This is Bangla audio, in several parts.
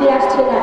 ফিরে আসছে না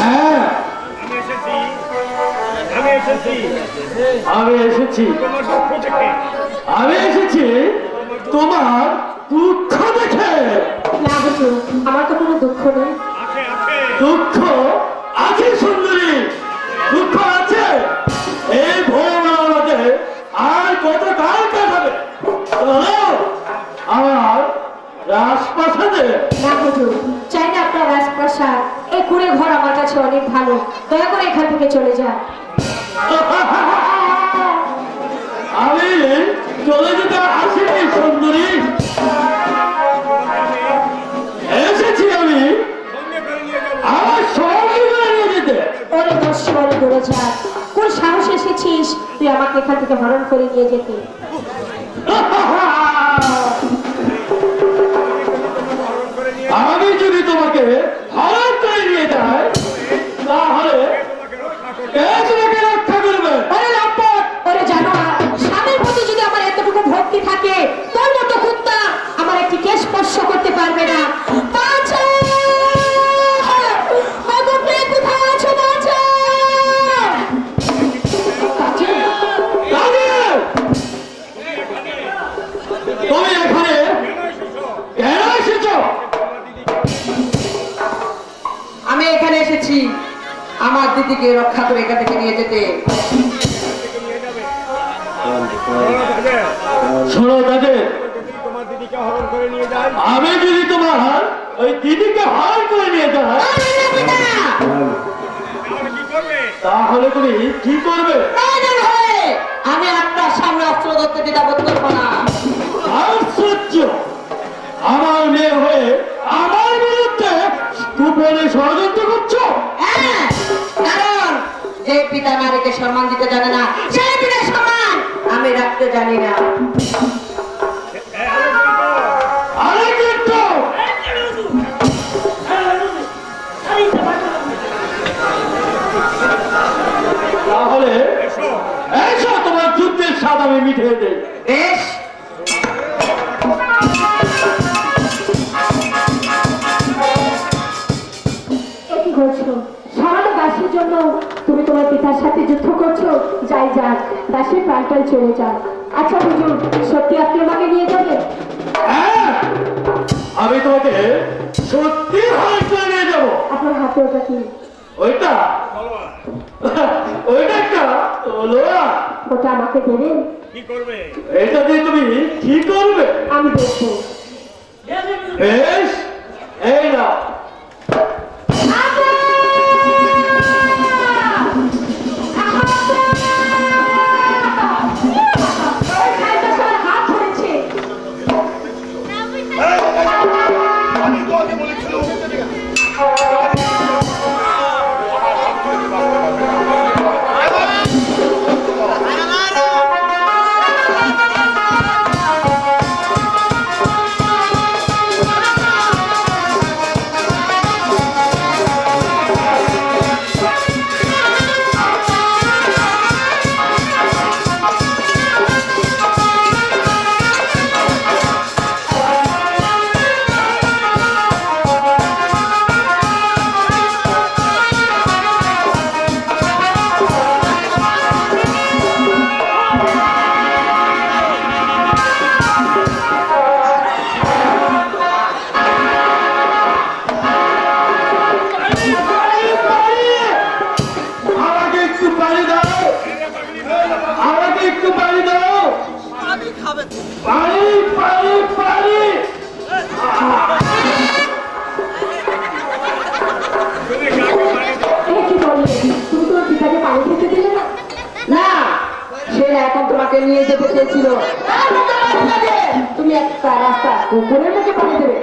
হ্যাঁ। আমি এসেছি। আমি এসেছি তোমার দুঃখ দেখে। আমার তো কোনো দুঃখ নেই। দুঃখ আছে সুন্দরী দুঃখ আছে। এই ভোর আর কত কাল কাটাবে? আমার রাজপ্রাসাদে। না হুজুর চাই আপনার রাজপ্রাসাদ। এই কুড়ে ঘর আমার কাছে অনেক ভালো। দয়া করে এখান থেকে চলে যান। আমি চলে যেতে আসিনি সুন্দরী। এসেছি আমি আমার সঙ্গে নিয়ে যেতে। ওরে দস্যুরে দূরে যান কোন সাহস এসেছিস তুই আমাকে এখান থেকে হরণ করে নিয়ে যেতে? করতে পারবে না। আমি এখানে এসেছি আমার দিদিকে রক্ষা করে এখান থেকে নিয়ে যেতে। শোনো তাদের যদি তোমার দিদিকে হরণ করে নিয়ে যায় আমি যদি তোমার হার ওই দিদিকে হরণ করে নিয়ে যাই। তাহলে কি করবে তাহলে তুমি কি করবে? আমি আপনার সামনে অস্ত্র ধরতে দ্বিধাবোধ করব না। আশ্চর্য! আমার মেয়ে হয়ে আমার বিরুদ্ধে গোপনে ষড়যন্ত্র করছ? হ্যাঁ কারণ যে পিতা নারীকে সম্মান দিতে জানে না সেই পিতার সম্মান আমি রাখতে জানি না। আমি মিটিয়ে দেই। বেশ। জন্য তুমি তোমার পিতার সাথে যুদ্ধ করছ। যাই যাক দাসীর প্রাণটাই চলে যাক। আচ্ছা হুজুর সত্যি আপনি আমাকে নিয়ে যাবেন? হ্যাঁ আমি তোমাকে সত্যি করে নিয়ে যাব। আপনার হাতে ওটা কি? ওইটা ওইটা একটা লোয়া ওটা আমাকে দেবেন কি করবে এটা দিয়ে তুমি কি করবে আমি দেখব বেশ এই না হাত ধরেছে আমাকে বেঁধে বসেছিল তুমি একটা রাস্তা কুকুরের মুখে পানি দেবে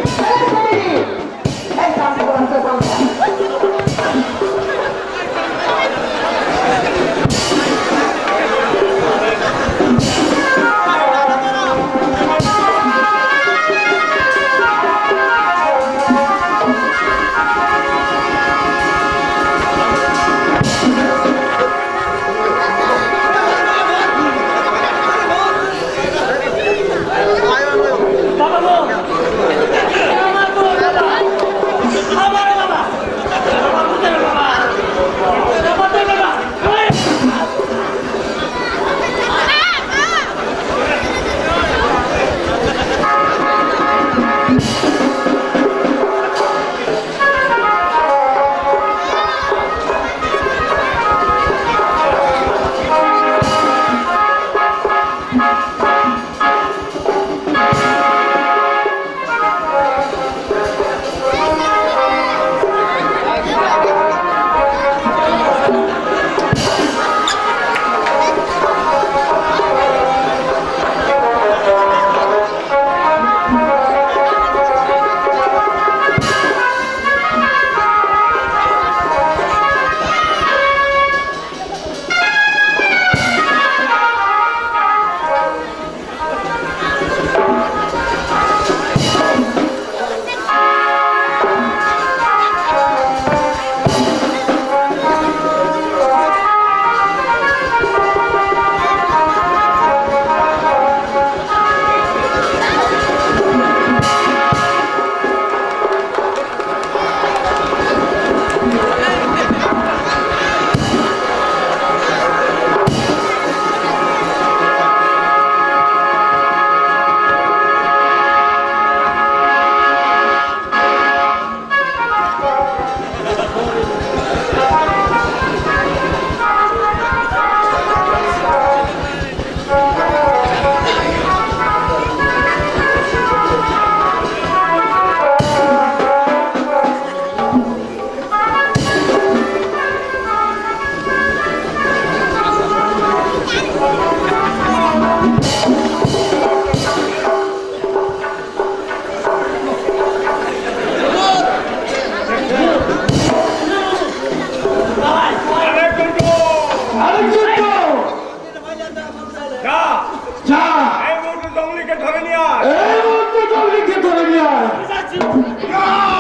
ধরে নিয়ে আয়। এই মুহূর্তে জলদিকে ধরে নিয়ে আয়।